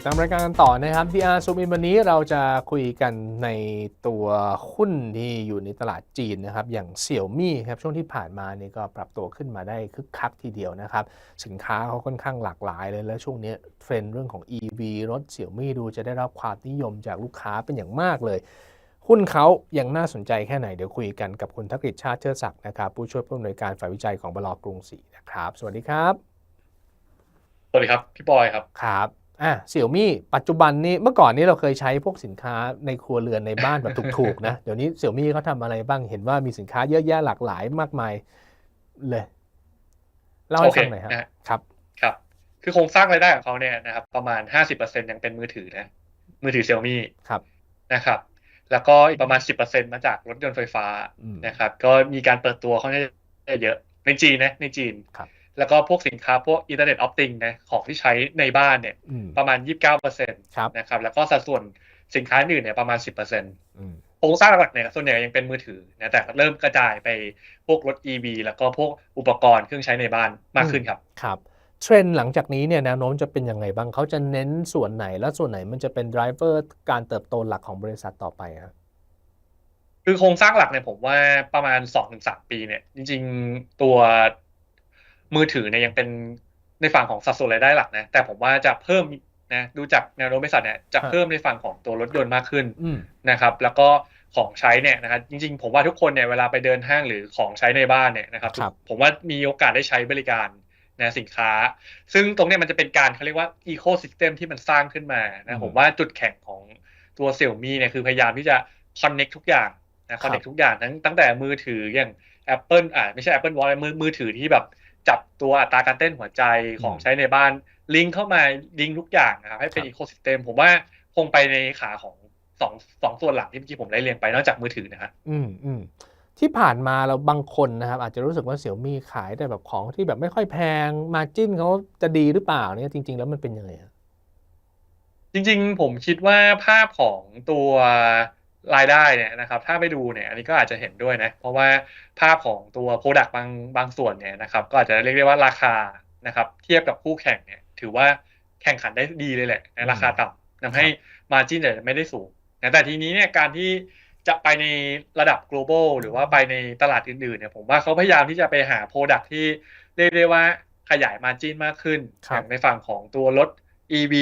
ติดตามรายการกันต่อนะครับ DR Zoom In วันนี้เราจะคุยกันในตัวหุ้นที่อยู่ในตลาดจีนนะครับ อย่างเสี่ยวมี่ครับช่วงที่ผ่านมานี่ก็ปรับตัวขึ้นมาได้คึกคักทีเดียวนะครับ สินค้าเขาค่อนข้างหลากหลายเลยและช่วงนี้เทรนด์เรื่องของ EV รถเสี่ยวมี่ดูจะได้รับความนิยมจากลูกค้าเป็นอย่างมากเลย หุ้นเขายังน่าสนใจแค่ไหนเดี๋ยวคุยกันกับคุณทักฤษชาติเชิดศักดิ์นะครับผู้ช่วยผู้อำนวยการฝ่ายวิจัยของบลกรุงศรีนะครับ สวัสดีครับ สวัสดีครับพี่บอยครับครับ อะเสี่ยวมี่ปัจจุบันนี้เมื่อก่อนนี้เราเคยใช้พวกสินค้าในครัวเรือนในบ้านแบบถูกๆนะเดี๋ยวนี้เสี่ยวมี่เขาทำอะไรบ้างเห็นว่ามีสินค้าเยอะแยะหลากหลายมากมายเลยเล่าให้ฟังหน่อยครับโอเคนะฮะครับครับ คือโครงสร้างรายได้ของเขาเนี่ยนะครับ ประมาณห้าสิบเปอร์เซ็นยังเป็นมือถือนะ มือถือเซี่ยมี่ครับนะครับ แล้วก็อีกประมาณสิบเปอร์เซ็นมาจากรถยนต์ไฟฟ้าอืมนะครับ ก็มีการเปิดตัวค่อนข้างจะเยอะในจีนนะในจีนครับ แล้วก็พวกสินค้าพวกอินเทอร์เน็ตออฟติงนะของที่ใช้ในบ้านเนี่ยอืมประมาณยี่สิบเก้าเปอร์เซ็นต์ครับนะครับ แล้วก็สัดส่วนสินค้าอื่นเนี่ยประมาณสิบเปอร์เซ็นต์อืมโครงสร้างหลักๆเนี่ยส่วนใหญ่ยังเป็นมือถือนะแต่เริ่มกระจายไปพวกรถ EV แล้วก็พวกอุปกรณ์เครื่องใช้ในบ้านมากขึ้นครับครับเทรนด์หลังจากนี้เนี่ยแนวโน้มจะเป็นยังไงบ้างเขาจะเน้นส่วนไหนและส่วนไหนมันจะเป็นไดรเวอร์การเติบโตหลักของบริษัทต่อไปครับคือโครงสร้างหลักเนี่ยผมว่าประมาณสองถึงสามปีเนี่ยจริง ๆ ตัว มือถือเนี่ยยังเป็นในฝั่งของสัดส่วนรายได้หลักนะ แต่ผมว่าจะเพิ่มนะดูจากแนวโน้มบริษัทเนี่ยจะครับเพิ่มในฝั่งของตัวรถยนต์มากขึ้นอืมนะครับ แล้วก็ของใช้เนี่ยนะครับจริงๆ ผมว่าทุกคนเนี่ยเวลาไปเดินห้างหรือของใช้ในบ้านเนี่ยนะครับครับผมว่ามีโอกาสได้ใช้บริการนะสินค้า ซึ่งตรงเนี้ยมันจะเป็นการเขาเรียกว่าอีโค y ิสเต็มที่มันสร้างขึ้นมาอืนะมผมว่าจุดแข็งของตัวเซี่ยมี่เนี่ยคือพยายามที่จะ connect ทุกอย่างนะ connect ทุกอย่างทั้งตั้งแต่มือถืออย่าง Apple อ่าไม่ใช่ Apple Watch มือมือถือที่แบบ จับตัวอัตราการเต้นหัวใจของใช้ในบ้าน ลิงก์เข้ามาลิงก์ทุกอย่างนะครับให้เป็นอีโค y ิสเต็มผมว่าคงไปในขาของสองสองส่วนหลังที่เมื่อกี้ผมได้เรียงไปนอกจากมือถือนะฮะอืมอืมที่ผ่านมาเราบางคนนะครับอาจจะรู้สึกว่าเสี่ยวมี่ขายแต่แบบของที่แบบไม่ค่อยแพงมาจิ้นเขาจะดีหรือเปล่าเนี่ยจริง ๆ แล้วมันเป็นยังไงอะจริง ๆ ผมคิดว่าภาพของตัว รายได้เนี่ยนะครับถ้าไปดูเนี่ยอันนี้ก็อาจจะเห็นด้วยนะเพราะว่าภาพของตัว Product บางบางส่วนเนี่ยนะครับก็อาจจะเรียกได้ว่าราคานะครับเทียบกับคู่แข่งเนี่ยถือว่าแข่งขันได้ดีเลยแหละในราคาต่ำทำให้ margin เนี่ยไม่ได้สูงนะแต่ทีนี้เนี่ยการที่จะไปในระดับ global หรือว่าไปในตลาดอื่นๆเนี่ยผมว่าเขาพยายามที่จะไปหา Product ที่เรียกได้ว่าขยาย margin มากขึ้นครับอย่างในฝั่งของตัวรถ EV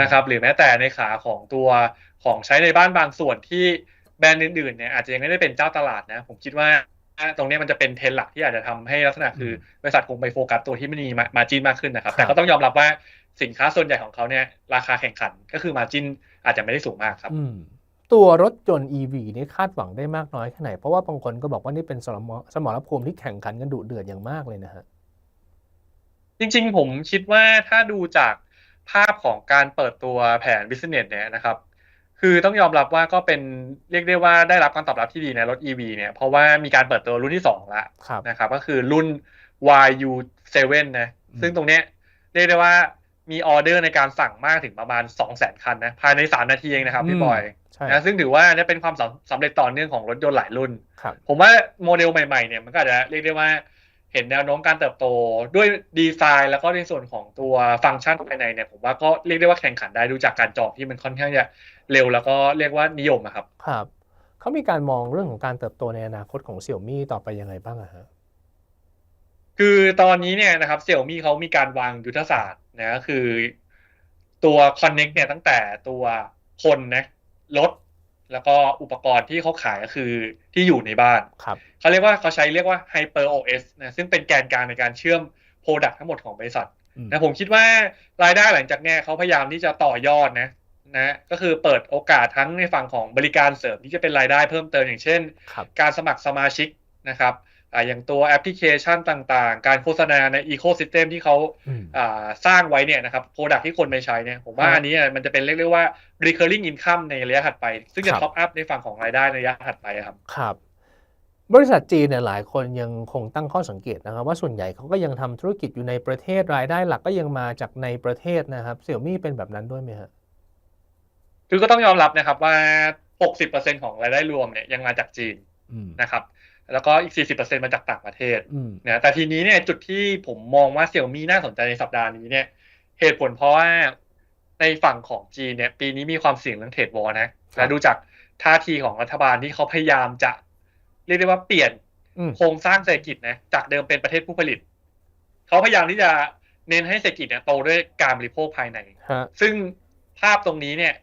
นะครับหรือแม้แต่ในขาของตัว ของใช้ในบ้านบางส่วนที่แบรนด์อื่นๆเนี่ยอาจจะยังไม่ได้เป็นเจ้าตลาดนะ ผมคิดว่าตรงเนี้ยมันจะเป็นเทรนด์หลักที่อาจจะทำให้ลักษณะคือบริษัทคงไปโฟกัสตัวที่ไม่มีมาจินมากขึ้นนะครับครับ แต่ก็ต้องยอมรับว่าสินค้าส่วนใหญ่ของเขาเนี่ยราคาแข่งขันก็คือมาจินอาจจะไม่ได้สูงมากครับอืมตัวรถยนต์ EV นี่คาดหวังได้มากน้อยแค่ไหน เพราะว่าบางคนก็บอกว่านี่เป็นสมรสมรภูมิที่แข่งขันกันดุเดือดอย่างมากเลยนะฮะจริงๆ ผมคิดว่าถ้าดูจากภาพของการเปิดตัวแผน business เนี่ยนะครับ คือต้องยอมรับว่าก็เป็นเรียกได้ว่าได้รับการตอบรับที่ดีในรถ EV เนี่ยเพราะว่ามีการเปิดตัวรุ่นที่2แล้วครับนะครับก็คือรุ่น YU7 นะอืมซึ่งตรงเนี้ยเรียกได้ว่ามีออเดอร์ในการสั่งมากถึงประมาณ 200,000 คันนะภายใน 3 นาทีเองนะครับพี่บอยใช่นะซึ่งถือว่าเนี่ยเป็นความสำสำเร็จต่อเนื่องของรถยนต์หลายรุ่นครับผมว่าโมเดลใหม่ๆเนี่ยมันก็อาจจะเรียกได้ว่าเห็นแนวโน้มการเติบโตด้วยดีไซน์แล้วก็ในส่วนของตัวฟังก์ชันภายในเนี่ยผมว่าก็เรียกได้ว่าแข่งขันได้ดูจากการจองที่มันค่อนข้างจะ เร็วแล้วก็เรียกว่านิยมอะครับครับเขามีการมองเรื่องของการเติบโตในอนาคตของเสี่ยวมี่ต่อไปยังไงบ้างอะฮะคือตอนนี้เนี่ยนะครับเซี่ยมี่เขามีการวางยุทธศาสตร์นะก็คือตัว Connect เนี่ยตั้งแต่ตัวคนนะรถแล้วก็อุปกรณ์ที่เขาขายก็คือที่อยู่ในบ้านครับเขาเรียกว่าเขาใช้เรียกว่า Hyper OS นะซึ่งเป็นแกนกลางในการเชื่อม Product ทั้งหมดของบริษัทอืมนะผมคิดว่ารายได้หลังจากเนี้ยเขาพยายามที่จะต่อยอดนะ นะก็คือเปิดโอกาสทั้งในฝั่งของบริการเสริมที่จะเป็นรายได้เพิ่มเติมอย่างเช่นครับการสมัครสมาชิกนะครับอ่าอย่างตัวแอปพลิเคชันต่างๆ การโฆษณาในอีโค y ิสเต็มที่เขาอืมอ่าสร้างไว้เนี่ยนะครับโปรดักที่คนไปใช้เนี่ยผมว่าครับอันนี้อะมันจะเป็นเรียกได้ว่า recurring income ในระยะถัดไป ซึ่งจะครับท็อปอัพในฝั่งของรายได้ในระยะถัดไปอะครับครับบริษัทจีนเนี่ยหลายคนยังคงตั้งข้อสังเกตนะครับว่าส่วนใหญ่เขาก็ยังทำธุรกิจอยู่ในประเทศรายได้หลักก็ยังมาจากในประเทศนะครับเสี่ยวมี่เป็นแบบนั้นด้วยไหมฮะ คือก็ต้องยอมรับนะครับว่า 60%ของรายได้รวมเนี่ยยังมาจากจีนอืมนะครับ แล้วก็อีก 40%มาจากต่างประเทศอืมนะแต่ทีนี้เนี่ยจุดที่ผมมองว่าเสี่ยมี่น่าสนใจในสัปดาห์นี้เนี่ยเหตุผลเพราะว่าในฝั่งของจีนเนี่ยปีนี้มีความเสี่ยงเรื่องเทรดวอร์นะครับและดูจากท่าทีของรัฐบาลที่เขาพยายามจะ เรียกได้ว่าเปลี่ยนอืมโครงสร้างเศรษฐกิจนะจากเดิมเป็นประเทศผู้ผลิต เขาพยายามที่จะเน้นให้เศรษฐกิจเนี่ยโตด้วยการบริโภคภายในฮะซึ่งภาพตรงนี้เนี่ย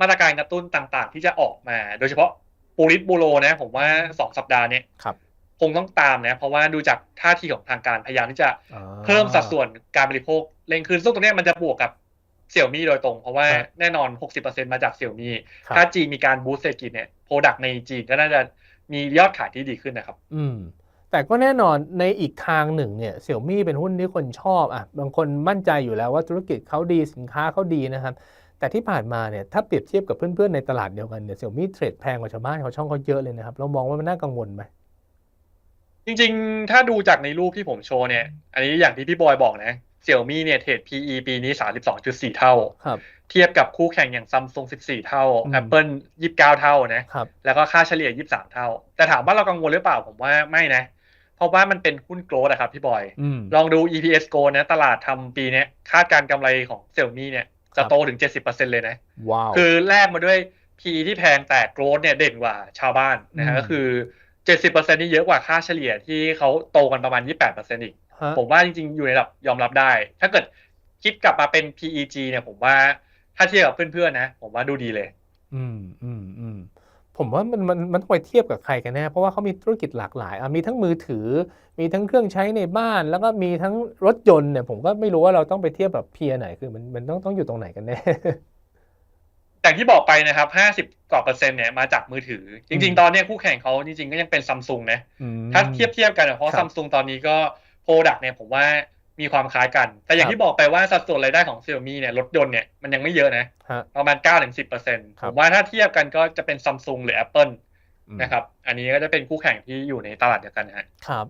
มาตรการกระตุ้นต่างๆ ที่จะออกมา โดยเฉพาะปูริสบูโรนะ ผมว่าสองสัปดาห์เนี่ยครับคงต้องตามนะ เพราะว่าดูจากท่าทีของทางการพยายามที่จะอ่าเพิ่มสัดส่วนการบริโภคเร่งขึ้นซึ่งตรงเนี้ยมันจะบวกกับเสี่ยวมี่โดยตรง เพราะว่าครับแน่นอน 60%มาจากเสี่ยวมี่ครับถ้าจีนมีการบูสต์เศรษฐกิจเนี่ยโปรดักต์ในจีนก็น่าจะมียอดขายที่ดีขึ้นนะครับ อืม แต่ก็แน่นอนในอีกทางหนึ่งเนี่ยเสี่ยมี่เป็นหุ้นที่คนชอบอะบางคนมั่นใจอยู่แล้วว่าธุรกิจเขาดีสินค้าเขาดีนะครับ แต่ที่ผ่านมาเนี่ยถ้าเปรียบเทียบกับเพื่อนๆในตลาดเดียวกันเนี่ยเสี่ยมี่เทรดแพงกว่าชาวบ้านเขาช่องเขาเยอะเลยนะครับ เรามองว่ามันน่ากังวลไหมจริงๆ ถ้าดูจากในรูปที่ผมโชว์เนี่ย อันนี้อย่างที่พี่บอยบอกนะเสี่ยวมี่เนี่ยเทรด PE ปีนี้ 32.4 เท่าครับเทียบกับคู่แข่งอย่างซัมซุง14 เท่าอืม Apple 29 เท่านะครับแล้วก็ค่าเฉลี่ย 23 เท่า แต่ถามว่าเรากังวลหรือเปล่าผมว่าไม่นะ เพราะว่ามันเป็นหุ้นโกลด์อะครับพี่บอยอืมลองดู EPS growth นะตลาดทำปีเนี้ยคาดการณ์กำไรของเซี่ยมี่เนี่ยครั จะบโตถึง 70%เลยนะว้าวคือแลกมาด้วย PE ที่แพงแต่ growth เนี่ยเด่นกว่าชาวบ้านนะอืฮะมก็คือ 70%นี่เยอะกว่าค่าเฉลี่ยที่เขาโตกันประมาณ 28%อีกฮะผมว่าจริงๆ อยู่ในระดับยอมรับได้ ถ้าเกิดคิดกลับมาเป็น PEG เนี่ยผมว่าถ้าเทียบกับเพื่อนๆนะ ผมว่าดูดีเลย อืมอืมอืม ผมว่ามันมันมันต้องไปเทียบกับใครกันแน่เพราะว่าเขามีธุรกิจหลากหลายอะมีทั้งมือถือ มีทั้งเครื่องใช้ในบ้าน แล้วก็มีทั้งรถยนต์เนี่ยผมก็ไม่รู้ว่าเราต้องไปเทียบแบบเพียไหนคือมันมันต้องต้องอยู่ตรงไหนกันแน่อย่างที่บอกไปนะครับ50กว่าเปอร์เซ็นต์เนี่ยมาจากมือถือ จริงอืมๆตอนเนี้ยคู่แข่งเขาจริงๆก็ยังเป็นซัมซุงนะอืมถ้าเทียบเทียบกันอะเพครัราะบซัมซุงตอนนี้ก็โปรดักต์เนี่ยผมว่า มีความคล้ายกัน แต่อย่าคงรับที่บอกไปว่าสัดส่วนรายได้ของเซี่ยมี่เนี่ยรถยนต์เนี่ยมันยังไม่เยอะนะฮะประมาณ 9-10%ครัผบมว่าถ้าเทียบกันก็จะเป็นซัมซุงหรือ Apple อืมนะครับ อันนี้ก็จะเป็นคู่แข่งที่อยู่ในตลาดเดียวกันนะฮะครับ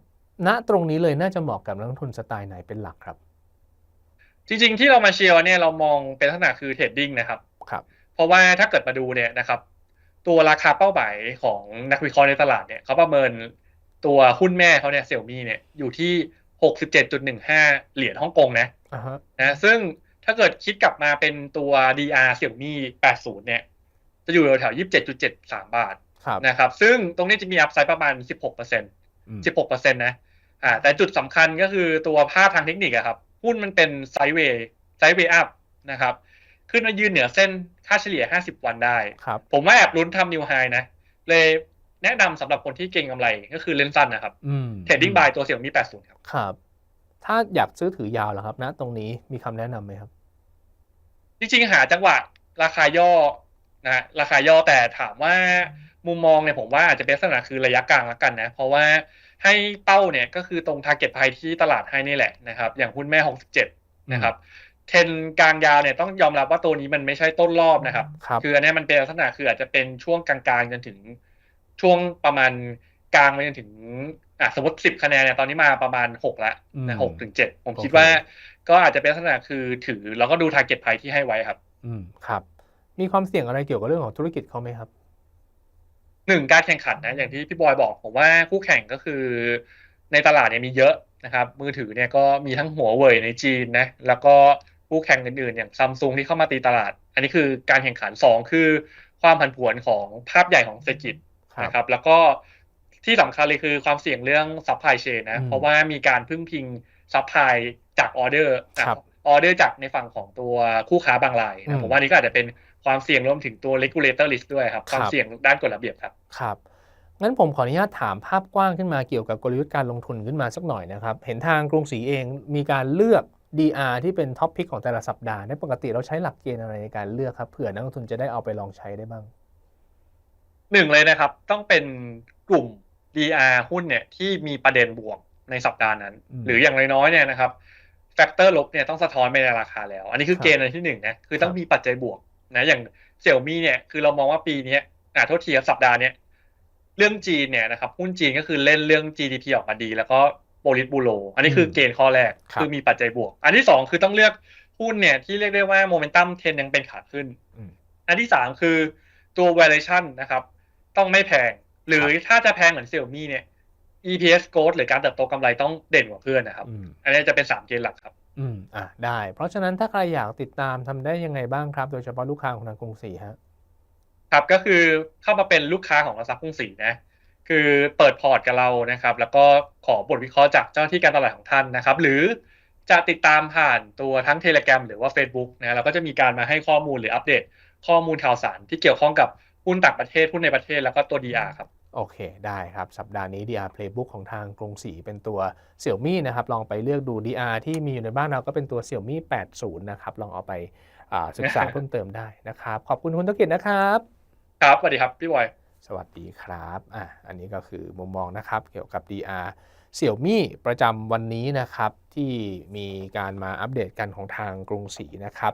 ณตรงนี้เลยน่าจะเหมาะกับนักลงทุนสไตล์ไหนเป็นหลักครับ จริงๆที่เรามาเชียร์วันเนี่ยเรามองเป็นลักษณะคือเทรดดิ้งนะครับครับ เพราะว่าถ้าเกิดมาดูเนี่ยนะครับ ตัวราคาเป้าหมายของนักวิเคราะห์ในตลาดเนี่ยเขาประเมินตัวหุ้นแม่เขาเนี่ยเซี่ยมี่เนี่ยอยู่ที่ 67.15เหรียญฮ่องกงนะอ่าฮะนะซึ่งถ้าเกิดคิดกลับมาเป็นตัว DR เซี่ยมี่80 เนี่ย จะอยู่แถวๆ27.73บาทครับนะครับ ซึ่งตรงนี้จะมีอัพไซด์ประมาณ16%อืม16%นะอ่าแต่จุดสำคัญก็คือตัวภาพทางเทคนิคอะครับ หุ้นมันเป็นไซด์เวย์ไซด์เวย์อัพนะครับ ขึ้นมายืนเหนือเส้นค่าเฉลี่ย 50 วันได้ครับผมว่าแอบลุ้นทำนิวไฮนะ เลย แนะนำสำหรับคนที่เก่งกำไรก็คือเล่นสั้นนะครับอืมเทรดดิ้งบายตัวเสี่ยมี่80ครับครับ ถ้าอยากซื้อถือยาวเหรอครับณตรงนี้มีคำแนะนำไหมครับ จริงๆหาจังหวะราคาย่อนะฮะราคาย่อแต่ถามว่ามุมมองเนี่ยผมว่าอาจจะเป็นลักษณะคือระยะกลางแล้วกันนะ เพราะว่าให้เป้าเนี่ยก็คือตรง target price ที่ตลาดให้นี่แหละนะครับ อย่างหุ้นแม่ 67 นะครับเทรนกลางยาวเนี่ยต้องยอมรับว่าตัวนี้มันไม่ใช่ต้นรอบนะครับครับคืออันเนี้ยมันเป็นลักษณะคืออาจจะเป็นช่วงกลางๆจนถึง ช่วงประมาณกลางไปจนถึงอะสมมติสิบคะแนนเนี่ยตอนนี้มาประมาณหกละอืมนะหกถึงเจ็ดผมคิดโอเคว่า ก็อาจจะเป็นลักษณะคือถือ แล้วก็ดู target price ที่ให้ไว้ครับ อืมครับ มีความเสี่ยงอะไรเกี่ยวกับเรื่องของธุรกิจเขาไหมครับหนึ่งการแข่งขันนะอย่างที่พี่บอยบอกผมว่าคู่แข่งก็คือ ในตลาดเนี่ยมีเยอะนะครับ มือถือเนี่ยก็มีทั้งหัวเว่ยในจีนนะแล้วก็คู่แข่งอื่นๆ อย่างซัมซุงที่เข้ามาตีตลาด อันนี้คือการแข่งขันสองคือความผันผวนของภาพใหญ่ของเศรษฐกิจครับ นะครับ แล้วก็ที่สำคัญเลยคือความเสี่ยงเรื่องซัพพลายเชนนะอืมเพราะว่ามีการพึ่งพิงซัพพลายจากออเดอร์ครับออเดอร์จากในฝั่งของตัวคู่ค้าบางรายอืนะมผมว่านี่ก็อาจจะเป็นความเสี่ยงรวมถึงตัว regulator risk ด้วยครับ ความครับเสี่ยงด้านกฎระเบียบครับครับงั้นผมขออนุญาตถามภาพกว้างขึ้นมาเกี่ยวกับกลยุทธ์การลงทุนขึ้นมาสักหน่อยนะครับ เห็นทางกรุงศรีเองมีการเลือก DR ที่เป็นท็อปพิกของแต่ละสัปดาห์ในปกติเราใช้หลักเกณฑ์อะไรในการเลือกครับเผื่อนักลงทุนจะได้เอาไปลองใช้ได้บ้าง หนึ่งเลยนะครับ ต้องเป็นกลุ่ม DR หุ้นเนี่ยที่มีประเด็นบวกในสัปดาห์นั้นอืมหรืออย่างน้อยๆเนี่ยนะครับแฟกเตอร์ลบเนี่ยต้องสะท้อนไปในราคาแล้ว อันนี้คือครับเกณฑ์อันที่หนึ่งนะคือต้องครับมีปัจจัยบวกนะอย่างเสี่ยวมี่เนี่ยคือเรามองว่าปีเนี้ยอ่าโทษทีครับสัปดาห์เนี้ยเรื่องจีนเนี่ยนะครับหุ้นจีนก็คือเล่นเรื่อง GDP ออกมาดี แล้วก็โปลิตบูโรอันนี้คือเกณฑ์ข้อแรกครับคือมีปัจจัยบวก อันที่สองคือต้องเลือกหุ้นเนี่ยที่เรียกได้ว่าโมเมนตัมเทรนยังเป็นขาขึ้นอืมอันที่สามคือตัว valuation นะครับ ต้องไม่แพง หรือถ้าจะแพงเหมือนเซี่ยมี่เนี่ย EPS growth หรือการเติบโตกำไรต้องเด่นกว่าเพื่อนนะครับอืมอันนี้จะเป็นสามเกณฑ์หลักครับ อืม อะ ได้ เพราะฉะนั้นถ้าใครอยากติดตามทำได้ยังไงบ้างครับ โดยเฉพาะลูกค้าของทางกรุงศรีฮะ ครับ ก็คือเข้ามาเป็นลูกค้าของหลักทรัพย์กรุงศรีนะ คือเปิดพอร์ตกับเรานะครับ แล้วก็ขอบทวิเคราะห์จากเจ้าหน้าที่การตลาดของท่านนะครับ หรือจะติดตามผ่านตัวทั้ง Telegram หรือว่า Facebook นะ เราก็จะมีการมาให้ข้อมูลหรืออัปเดตข้อมูลข่าวสารที่เกี่ยวข้องกับ หุ้นต่างประเทศหุ้นในประเทศแล้วก็ตัว DR ครับ โอเค ได้ครับ สัปดาห์นี้ DR Playbook ของทางกรุงศรีเป็นตัวเสี่ยวมี่นะครับ ลองไปเลือกดู DR ที่มีอยู่ในบ้านเราก็เป็นตัวเสี่ยวมี่80 นะครับ ลองเอาไปอ่าศึกษาเพิ่มเติมได้นะครับ ขอบคุณคุณธุรกิจนะครับ ครับ สวัสดีครับ พี่บอย สวัสดีครับ อะ อันนี้ก็คือมุมมองนะครับ เกี่ยวกับ DR เสี่ยวมี่ประจำวันนี้นะครับ ที่มีการมาอัปเดตกันของทางกรุงศรีนะครับ